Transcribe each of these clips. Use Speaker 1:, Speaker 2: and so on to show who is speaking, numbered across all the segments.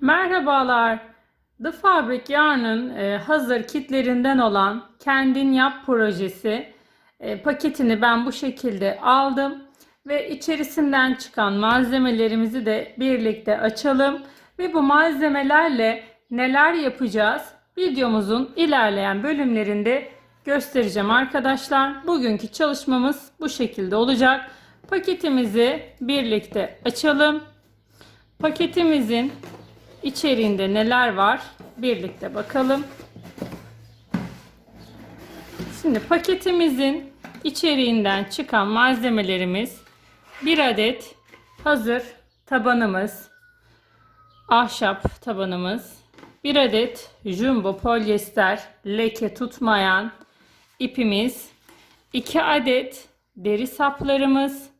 Speaker 1: Merhabalar. The Fabric Yarn'ın e, hazır kitlerinden olan Kendin Yap projesi e, paketini ben bu şekilde aldım ve içerisinden çıkan malzemelerimizi de birlikte açalım ve bu malzemelerle neler yapacağız videomuzun ilerleyen bölümlerinde göstereceğim arkadaşlar. Bugünkü çalışmamız bu şekilde olacak. Paketimizi birlikte açalım. Paketimizin içeriğinde neler var? Birlikte bakalım. Şimdi paketimizin içeriğinden çıkan malzemelerimiz. Bir adet hazır tabanımız, ahşap tabanımız, bir adet jumbo polyester leke tutmayan ipimiz, iki adet deri saplarımız.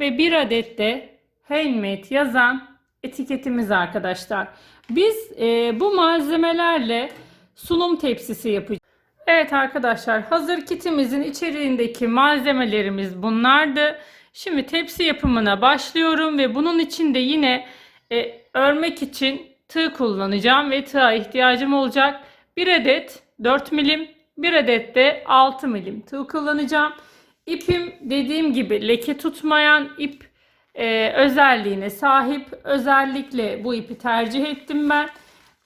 Speaker 1: Ve bir adet de handmade yazan etiketimiz arkadaşlar. Biz e, bu malzemelerle sunum tepsisi yapacağız. Evet arkadaşlar hazır kitimizin içeriğindeki malzemelerimiz bunlardı. Şimdi tepsi yapımına başlıyorum ve bunun için de yine e, örmek için tığ kullanacağım ve tığa ihtiyacım olacak. Bir adet 4 milim, bir adet de 6 milim tığ kullanacağım. İpim dediğim gibi leke tutmayan ip e, özelliğine sahip. Özellikle bu ipi tercih ettim ben.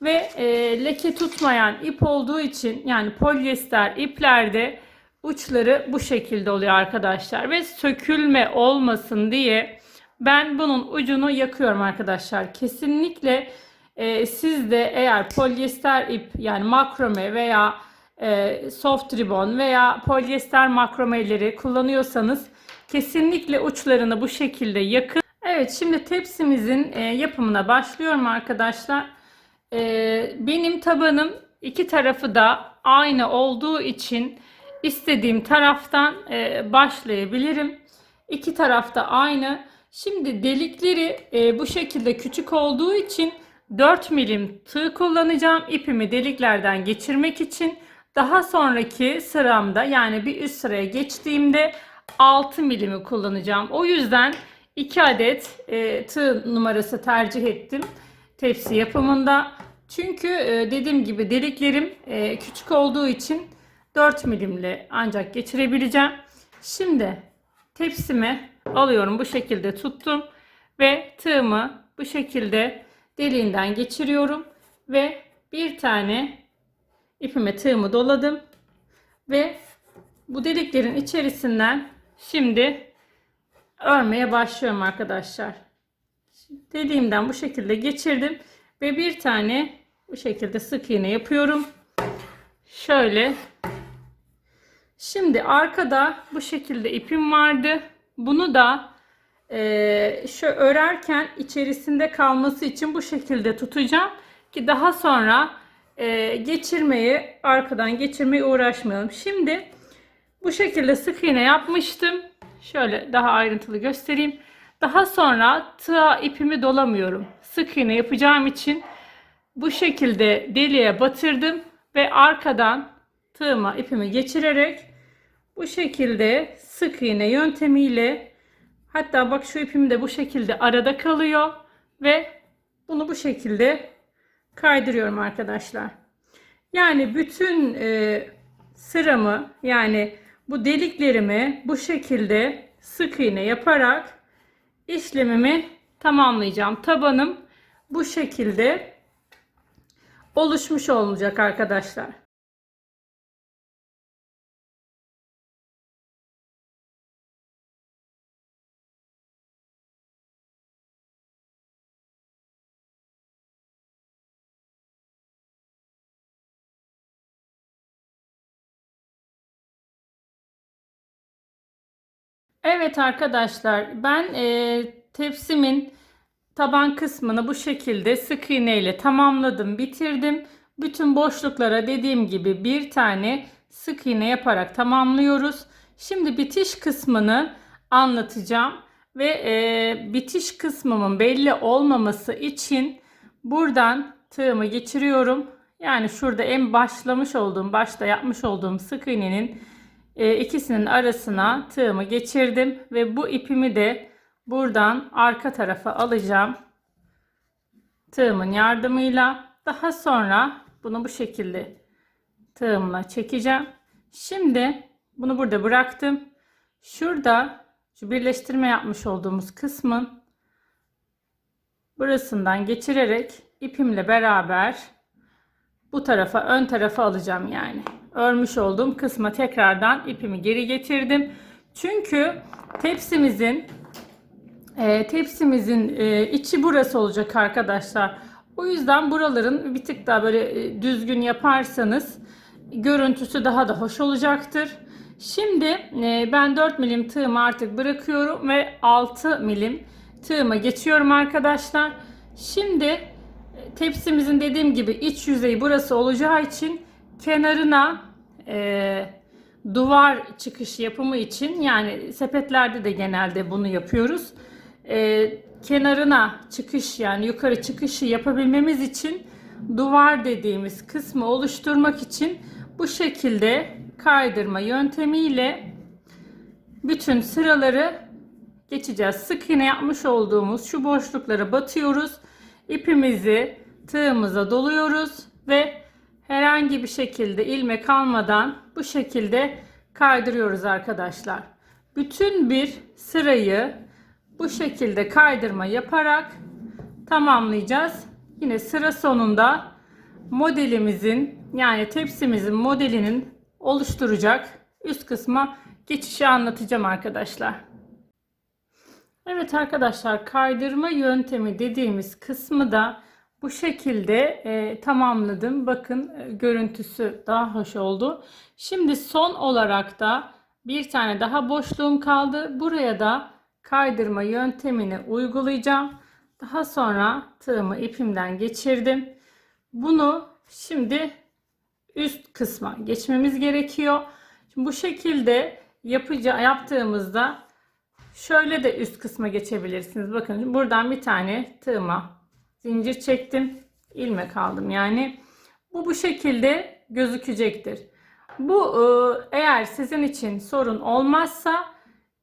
Speaker 1: Ve e, leke tutmayan ip olduğu için yani polyester iplerde uçları bu şekilde oluyor arkadaşlar. Ve sökülme olmasın diye ben bunun ucunu yakıyorum arkadaşlar. Kesinlikle e, siz de eğer polyester ip yani makrome veya e, soft ribbon veya polyester makromeleri kullanıyorsanız kesinlikle uçlarını bu şekilde yakın. Evet şimdi tepsimizin e, yapımına başlıyorum arkadaşlar. E, benim tabanım iki tarafı da aynı olduğu için istediğim taraftan e, başlayabilirim. İki tarafta aynı. Şimdi delikleri bu şekilde küçük olduğu için 4 milim tığ kullanacağım. İpimi deliklerden geçirmek için. Daha sonraki sıramda yani bir üst sıraya geçtiğimde 6 milimi kullanacağım. O yüzden 2 adet e, tığ numarası tercih ettim tepsi yapımında. Çünkü e, dediğim gibi deliklerim e, küçük olduğu için 4 milimle ancak geçirebileceğim. Şimdi tepsimi alıyorum bu şekilde tuttum ve tığımı bu şekilde deliğinden geçiriyorum ve bir tane ipime tığımı doladım ve bu deliklerin içerisinden şimdi örmeye başlıyorum arkadaşlar. Deliğimden bu şekilde geçirdim ve bir tane bu şekilde sık iğne yapıyorum. Şöyle. Şimdi arkada bu şekilde ipim vardı. Bunu da e, şu örerken içerisinde kalması için bu şekilde tutacağım ki daha sonra e, geçirmeyi arkadan geçirmeye uğraşmayalım. Şimdi bu şekilde sık iğne yapmıştım. Şöyle daha ayrıntılı göstereyim. Daha sonra tığa ipimi dolamıyorum. Sık iğne yapacağım için bu şekilde deliğe batırdım ve arkadan tığıma ipimi geçirerek bu şekilde sık iğne yöntemiyle hatta bak şu ipim de bu şekilde arada kalıyor ve bunu bu şekilde kaydırıyorum arkadaşlar. Yani bütün e, sıramı yani bu deliklerimi bu şekilde sık iğne yaparak işlemimi tamamlayacağım. Tabanım bu şekilde oluşmuş olacak arkadaşlar. Evet arkadaşlar ben e, tepsimin taban kısmını bu şekilde sık iğne ile tamamladım bitirdim. Bütün boşluklara dediğim gibi bir tane sık iğne yaparak tamamlıyoruz. Şimdi bitiş kısmını anlatacağım ve e, bitiş kısmımın belli olmaması için buradan tığımı geçiriyorum. Yani şurada en başlamış olduğum başta yapmış olduğum sık iğnenin e, ikisinin arasına tığımı geçirdim ve bu ipimi de buradan arka tarafa alacağım. tığımın yardımıyla daha sonra bunu bu şekilde tığımla çekeceğim. Şimdi bunu burada bıraktım. Şurada şu birleştirme yapmış olduğumuz kısmın burasından geçirerek ipimle beraber bu tarafa ön tarafa alacağım yani. Örmüş olduğum kısma tekrardan ipimi geri getirdim. Çünkü tepsimizin e, tepsimizin e, içi burası olacak arkadaşlar. O yüzden buraların bir tık daha böyle e, düzgün yaparsanız görüntüsü daha da hoş olacaktır. Şimdi e, ben 4 milim tığımı artık bırakıyorum ve 6 milim tığıma geçiyorum arkadaşlar. Şimdi tepsimizin dediğim gibi iç yüzeyi burası olacağı için kenarına e, duvar çıkış yapımı için yani sepetlerde de genelde bunu yapıyoruz. E, kenarına çıkış yani yukarı çıkışı yapabilmemiz için duvar dediğimiz kısmı oluşturmak için bu şekilde kaydırma yöntemiyle bütün sıraları geçeceğiz. Sık iğne yapmış olduğumuz şu boşluklara batıyoruz. İpimizi tığımıza doluyoruz ve herhangi bir şekilde ilmek almadan bu şekilde kaydırıyoruz arkadaşlar. Bütün bir sırayı bu şekilde kaydırma yaparak tamamlayacağız. Yine sıra sonunda modelimizin yani tepsimizin modelinin oluşturacak üst kısma geçişi anlatacağım arkadaşlar. Evet arkadaşlar kaydırma yöntemi dediğimiz kısmı da bu şekilde e, tamamladım. Bakın e, görüntüsü daha hoş oldu. Şimdi son olarak da bir tane daha boşluğum kaldı. Buraya da kaydırma yöntemini uygulayacağım. Daha sonra tığımı ipimden geçirdim. Bunu şimdi üst kısma geçmemiz gerekiyor. Şimdi bu şekilde yapıca yaptığımızda şöyle de üst kısma geçebilirsiniz. Bakın buradan bir tane tığıma zincir çektim. ilmek aldım yani. Bu bu şekilde gözükecektir. Bu e, eğer sizin için sorun olmazsa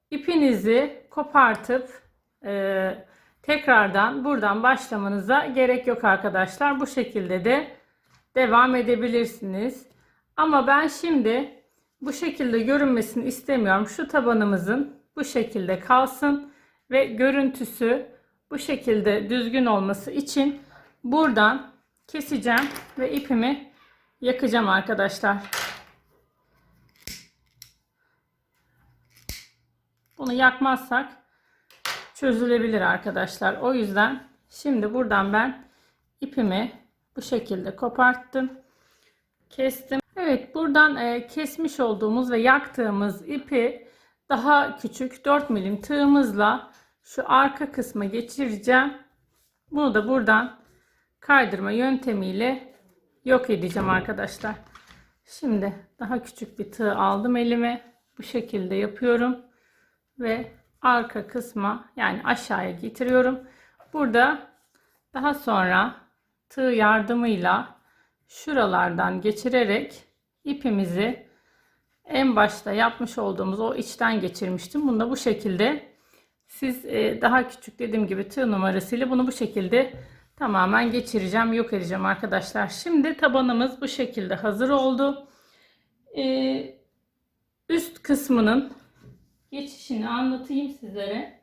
Speaker 1: ipinizi kopartıp e, tekrardan buradan başlamanıza gerek yok arkadaşlar. Bu şekilde de devam edebilirsiniz. Ama ben şimdi bu şekilde görünmesini istemiyorum. Şu tabanımızın bu şekilde kalsın ve görüntüsü bu şekilde düzgün olması için buradan keseceğim ve ipimi yakacağım arkadaşlar. Bunu yakmazsak çözülebilir arkadaşlar. O yüzden şimdi buradan ben ipimi bu şekilde koparttım. Kestim. Evet buradan e, kesmiş olduğumuz ve yaktığımız ipi daha küçük 4 milim tığımızla şu arka kısma geçireceğim. Bunu da buradan kaydırma yöntemiyle yok edeceğim arkadaşlar. Şimdi daha küçük bir tığ aldım elime. Bu şekilde yapıyorum. Ve arka kısma yani aşağıya getiriyorum. Burada daha sonra tığ yardımıyla şuralardan geçirerek ipimizi en başta yapmış olduğumuz o içten geçirmiştim. Bunu da bu şekilde siz e, daha küçük dediğim gibi tığ numarasıyla bunu bu şekilde tamamen geçireceğim, yok edeceğim arkadaşlar. Şimdi tabanımız bu şekilde hazır oldu. E, üst kısmının geçişini anlatayım sizlere.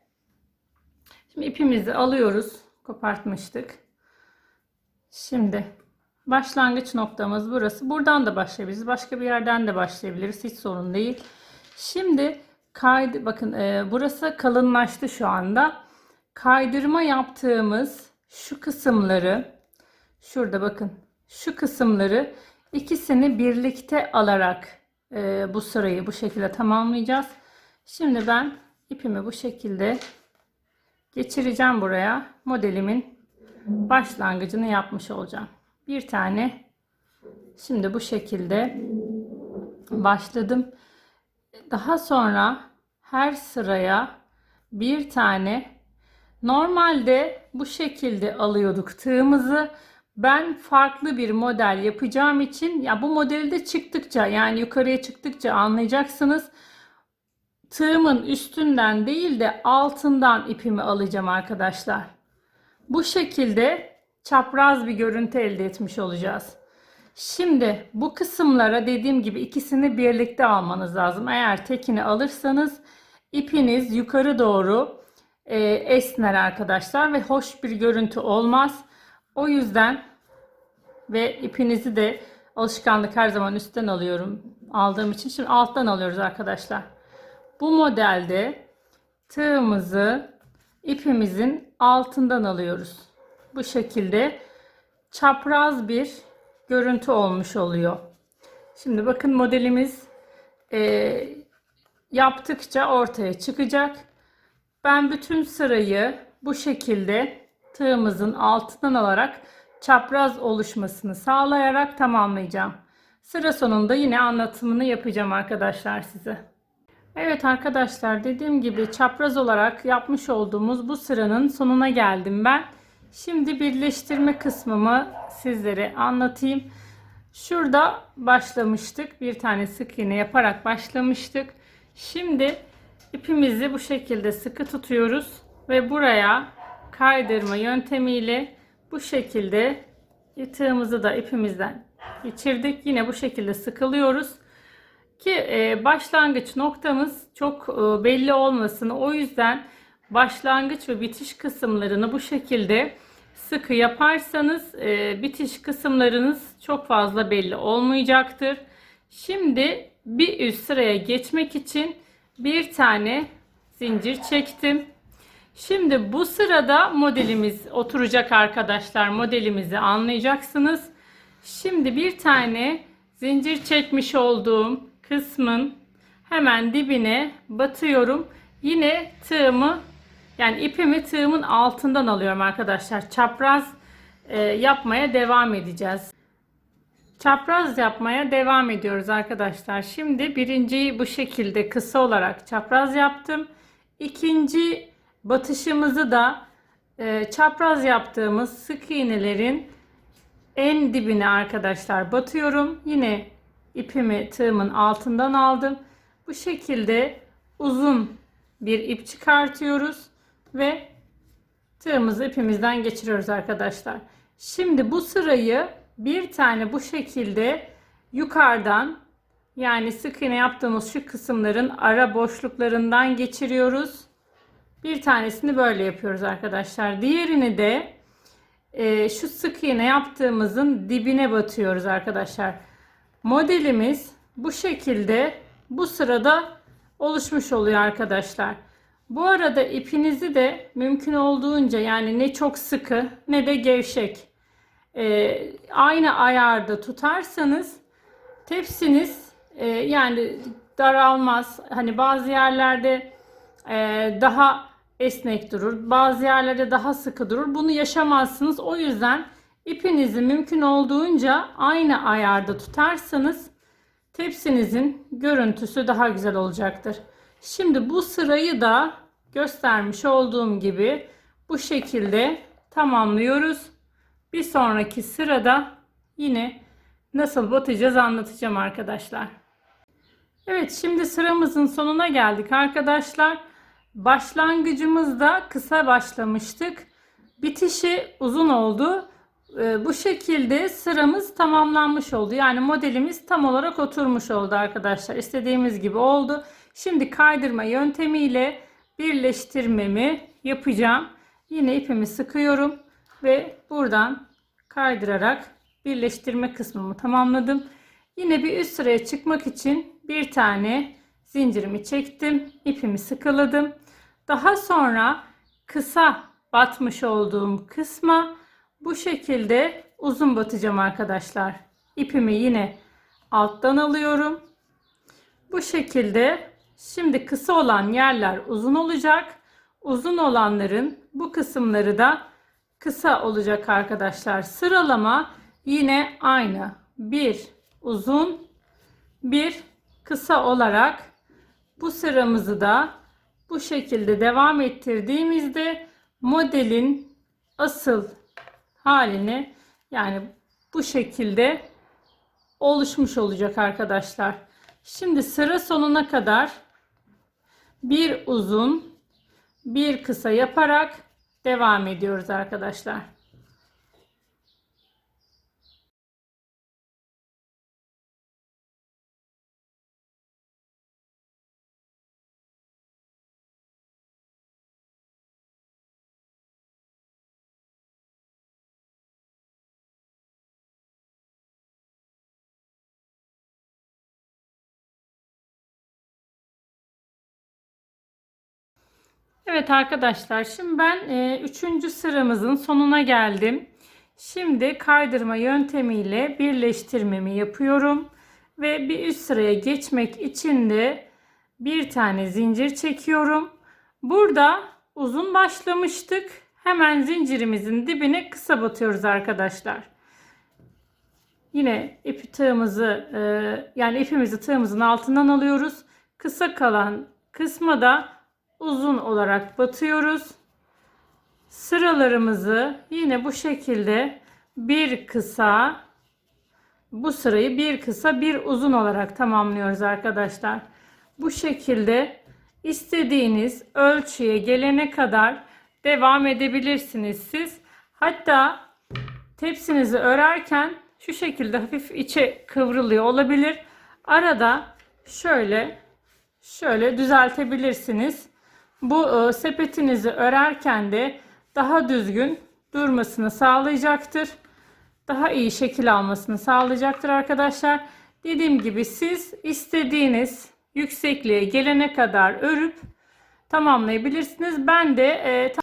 Speaker 1: Şimdi ipimizi alıyoruz. Kopartmıştık. Şimdi başlangıç noktamız burası. Buradan da başlayabiliriz. Başka bir yerden de başlayabiliriz. Hiç sorun değil. Şimdi kaydı bakın e, burası kalınlaştı şu anda. Kaydırma yaptığımız şu kısımları şurada bakın şu kısımları ikisini birlikte alarak e, bu sırayı bu şekilde tamamlayacağız. Şimdi ben ipimi bu şekilde geçireceğim buraya. Modelimin başlangıcını yapmış olacağım. Bir tane şimdi bu şekilde başladım. Daha sonra her sıraya bir tane normalde bu şekilde alıyorduk tığımızı. Ben farklı bir model yapacağım için ya bu modelde çıktıkça yani yukarıya çıktıkça anlayacaksınız tığımın üstünden değil de altından ipimi alacağım arkadaşlar. Bu şekilde çapraz bir görüntü elde etmiş olacağız. Şimdi bu kısımlara dediğim gibi ikisini birlikte almanız lazım. Eğer tekini alırsanız ipiniz yukarı doğru e, esner arkadaşlar ve hoş bir görüntü olmaz. O yüzden ve ipinizi de alışkanlık her zaman üstten alıyorum. Aldığım için şimdi alttan alıyoruz arkadaşlar. Bu modelde tığımızı ipimizin altından alıyoruz. Bu şekilde çapraz bir görüntü olmuş oluyor. Şimdi bakın modelimiz e, yaptıkça ortaya çıkacak. Ben bütün sırayı bu şekilde tığımızın altından alarak çapraz oluşmasını sağlayarak tamamlayacağım. Sıra sonunda yine anlatımını yapacağım arkadaşlar size. Evet arkadaşlar dediğim gibi çapraz olarak yapmış olduğumuz bu sıranın sonuna geldim ben. Şimdi birleştirme kısmımı sizlere anlatayım. Şurada başlamıştık. Bir tane sık iğne yaparak başlamıştık. Şimdi ipimizi bu şekilde sıkı tutuyoruz ve buraya kaydırma yöntemiyle bu şekilde tığımızı da ipimizden geçirdik. Yine bu şekilde sıkılıyoruz. Ki e, başlangıç noktamız çok e, belli olmasın. O yüzden başlangıç ve bitiş kısımlarını bu şekilde sıkı yaparsanız e, bitiş kısımlarınız çok fazla belli olmayacaktır. Şimdi bir üst sıraya geçmek için bir tane zincir çektim. Şimdi bu sırada modelimiz oturacak arkadaşlar. Modelimizi anlayacaksınız. Şimdi bir tane zincir çekmiş olduğum kısmın hemen dibine batıyorum. Yine tığımı yani ipimi tığımın altından alıyorum arkadaşlar. Çapraz e, yapmaya devam edeceğiz. Çapraz yapmaya devam ediyoruz arkadaşlar. Şimdi birinciyi bu şekilde kısa olarak çapraz yaptım. İkinci batışımızı da e, çapraz yaptığımız sık iğnelerin en dibine arkadaşlar batıyorum. Yine ipimi tığımın altından aldım. Bu şekilde uzun bir ip çıkartıyoruz ve tığımızı ipimizden geçiriyoruz arkadaşlar. Şimdi bu sırayı bir tane bu şekilde yukarıdan yani sık iğne yaptığımız şu kısımların ara boşluklarından geçiriyoruz. Bir tanesini böyle yapıyoruz arkadaşlar. Diğerini de e, şu sık iğne yaptığımızın dibine batıyoruz arkadaşlar. Modelimiz bu şekilde bu sırada oluşmuş oluyor arkadaşlar. Bu arada ipinizi de mümkün olduğunca yani ne çok sıkı ne de gevşek e, aynı ayarda tutarsanız tepsiniz e, yani daralmaz. Hani bazı yerlerde e, daha esnek durur. Bazı yerlerde daha sıkı durur. Bunu yaşamazsınız. O yüzden ipinizi mümkün olduğunca aynı ayarda tutarsanız tepsinizin görüntüsü daha güzel olacaktır. Şimdi bu sırayı da göstermiş olduğum gibi bu şekilde tamamlıyoruz. Bir sonraki sırada yine nasıl batacağız anlatacağım arkadaşlar. Evet şimdi sıramızın sonuna geldik arkadaşlar. Başlangıcımızda kısa başlamıştık. Bitişi uzun oldu. Ee, bu şekilde sıramız tamamlanmış oldu. Yani modelimiz tam olarak oturmuş oldu arkadaşlar. İstediğimiz gibi oldu. Şimdi kaydırma yöntemiyle birleştirmemi yapacağım. Yine ipimi sıkıyorum ve buradan kaydırarak birleştirme kısmımı tamamladım. Yine bir üst sıraya çıkmak için bir tane zincirimi çektim. ipimi sıkıladım. Daha sonra kısa batmış olduğum kısma bu şekilde uzun batacağım arkadaşlar. İpimi yine alttan alıyorum. Bu şekilde şimdi kısa olan yerler uzun olacak. Uzun olanların bu kısımları da kısa olacak arkadaşlar. Sıralama yine aynı. Bir uzun, bir kısa olarak bu sıramızı da bu şekilde devam ettirdiğimizde modelin asıl halini yani bu şekilde oluşmuş olacak arkadaşlar. Şimdi sıra sonuna kadar bir uzun bir kısa yaparak devam ediyoruz arkadaşlar. Evet arkadaşlar şimdi ben e, üçüncü sıramızın sonuna geldim. Şimdi kaydırma yöntemiyle birleştirmemi yapıyorum. Ve bir üst sıraya geçmek için de bir tane zincir çekiyorum. Burada uzun başlamıştık. Hemen zincirimizin dibine kısa batıyoruz arkadaşlar. Yine ipi tığımızı e, yani ipimizi tığımızın altından alıyoruz. Kısa kalan kısma da uzun olarak batıyoruz. Sıralarımızı yine bu şekilde bir kısa bu sırayı bir kısa bir uzun olarak tamamlıyoruz arkadaşlar. Bu şekilde istediğiniz ölçüye gelene kadar devam edebilirsiniz siz. Hatta tepsinizi örerken şu şekilde hafif içe kıvrılıyor olabilir. Arada şöyle şöyle düzeltebilirsiniz. Bu e, sepetinizi örerken de daha düzgün durmasını sağlayacaktır. Daha iyi şekil almasını sağlayacaktır arkadaşlar. Dediğim gibi siz istediğiniz yüksekliğe gelene kadar örüp tamamlayabilirsiniz. Ben de e,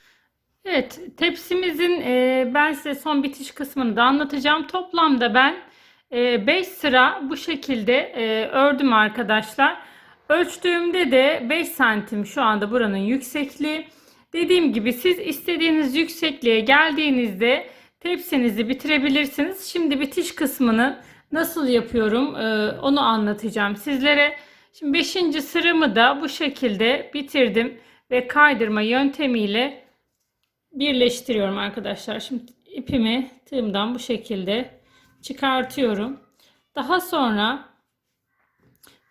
Speaker 1: Evet, tepsimizin e, ben size son bitiş kısmını da anlatacağım. Toplamda ben 5 sıra bu şekilde e, ördüm arkadaşlar. Ölçtüğümde de 5 santim şu anda buranın yüksekliği. Dediğim gibi siz istediğiniz yüksekliğe geldiğinizde tepsinizi bitirebilirsiniz. Şimdi bitiş kısmını nasıl yapıyorum e, onu anlatacağım sizlere. Şimdi 5. sıramı da bu şekilde bitirdim ve kaydırma yöntemiyle birleştiriyorum arkadaşlar. Şimdi ipimi tığımdan bu şekilde çıkartıyorum. Daha sonra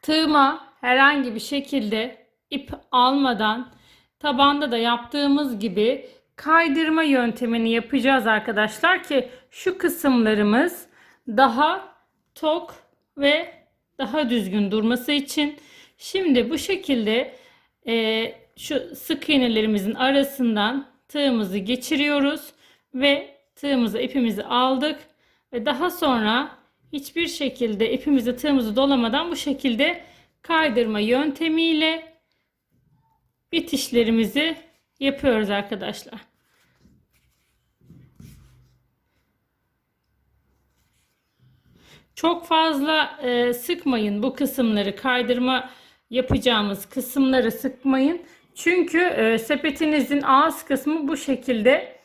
Speaker 1: tığıma herhangi bir şekilde ip almadan tabanda da yaptığımız gibi kaydırma yöntemini yapacağız arkadaşlar ki şu kısımlarımız daha tok ve daha düzgün durması için. Şimdi bu şekilde e, şu sık iğnelerimizin arasından tığımızı geçiriyoruz ve tığımızı ipimizi aldık ve daha sonra hiçbir şekilde ipimizi tığımızı dolamadan bu şekilde kaydırma yöntemiyle bitişlerimizi yapıyoruz arkadaşlar. Çok fazla e, sıkmayın bu kısımları kaydırma yapacağımız kısımları sıkmayın. Çünkü e, sepetinizin ağız kısmı bu şekilde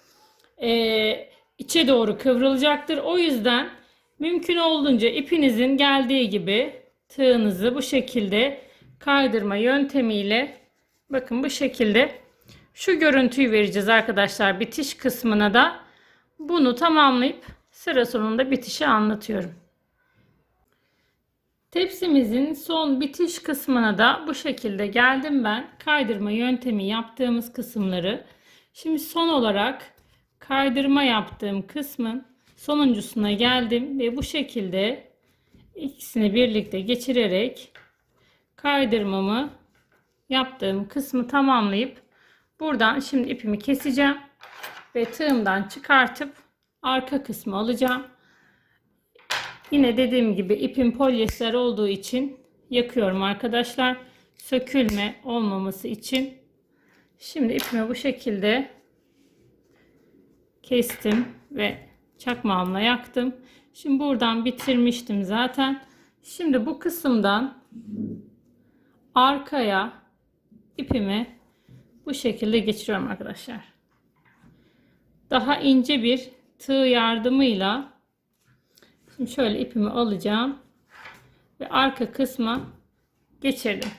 Speaker 1: e, içe doğru kıvrılacaktır. O yüzden mümkün olduğunca ipinizin geldiği gibi tığınızı bu şekilde kaydırma yöntemiyle bakın bu şekilde şu görüntüyü vereceğiz arkadaşlar bitiş kısmına da bunu tamamlayıp sıra sonunda bitişi anlatıyorum. Tepsimizin son bitiş kısmına da bu şekilde geldim ben. Kaydırma yöntemi yaptığımız kısımları. Şimdi son olarak kaydırma yaptığım kısmın sonuncusuna geldim ve bu şekilde ikisini birlikte geçirerek kaydırmamı yaptığım kısmı tamamlayıp buradan şimdi ipimi keseceğim ve tığımdan çıkartıp arka kısmı alacağım. Yine dediğim gibi ipim polyester olduğu için yakıyorum arkadaşlar. Sökülme olmaması için. Şimdi ipimi bu şekilde kestim ve çakmağımla yaktım. Şimdi buradan bitirmiştim zaten. Şimdi bu kısımdan arkaya ipimi bu şekilde geçiriyorum arkadaşlar. Daha ince bir tığ yardımıyla Şimdi şöyle ipimi alacağım ve arka kısma geçirdim.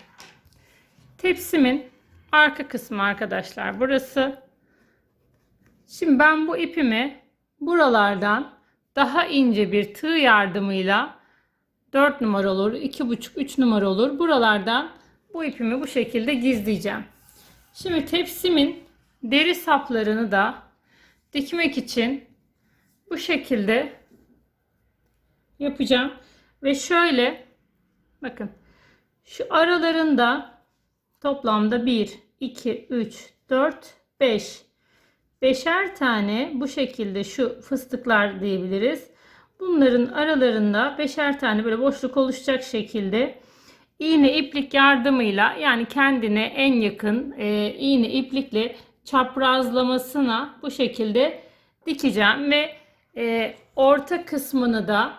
Speaker 1: Tepsimin arka kısmı arkadaşlar burası. Şimdi ben bu ipimi buralardan daha ince bir tığ yardımıyla 4 numara olur, 2,5 3 numara olur. Buralardan bu ipimi bu şekilde gizleyeceğim. Şimdi tepsimin deri saplarını da dikmek için bu şekilde yapacağım. Ve şöyle bakın şu aralarında toplamda 1, 2, 3, 4, 5 beşer tane bu şekilde şu fıstıklar diyebiliriz. Bunların aralarında beşer tane böyle boşluk oluşacak şekilde iğne iplik yardımıyla yani kendine en yakın e, iğne iplikle çaprazlamasına bu şekilde dikeceğim ve e, orta kısmını da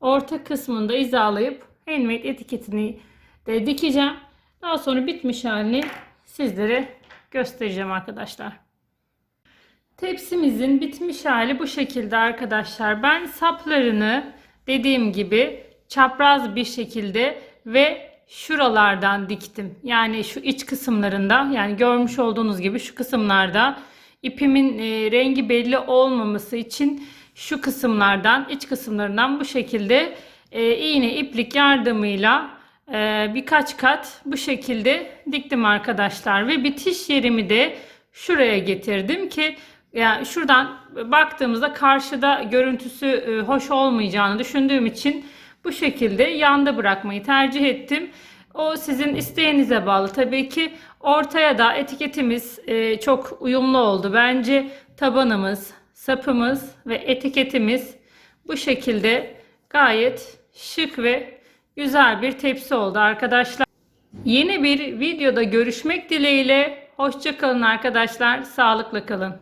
Speaker 1: orta kısmını da hizalayıp handmade etiketini de dikeceğim. Daha sonra bitmiş halini sizlere göstereceğim arkadaşlar. Tepsimizin bitmiş hali bu şekilde arkadaşlar. Ben saplarını dediğim gibi çapraz bir şekilde ve şuralardan diktim. Yani şu iç kısımlarında yani görmüş olduğunuz gibi şu kısımlarda ipimin e, rengi belli olmaması için şu kısımlardan iç kısımlarından bu şekilde e, iğne iplik yardımıyla birkaç kat bu şekilde diktim arkadaşlar ve bitiş yerimi de şuraya getirdim ki yani şuradan baktığımızda karşıda görüntüsü e, hoş olmayacağını düşündüğüm için bu şekilde yanda bırakmayı tercih ettim. O sizin isteğinize bağlı. Tabii ki ortaya da etiketimiz e, çok uyumlu oldu. Bence tabanımız, sapımız ve etiketimiz bu şekilde gayet şık ve güzel bir tepsi oldu arkadaşlar. Yeni bir videoda görüşmek dileğiyle. Hoşça kalın arkadaşlar. Sağlıkla kalın.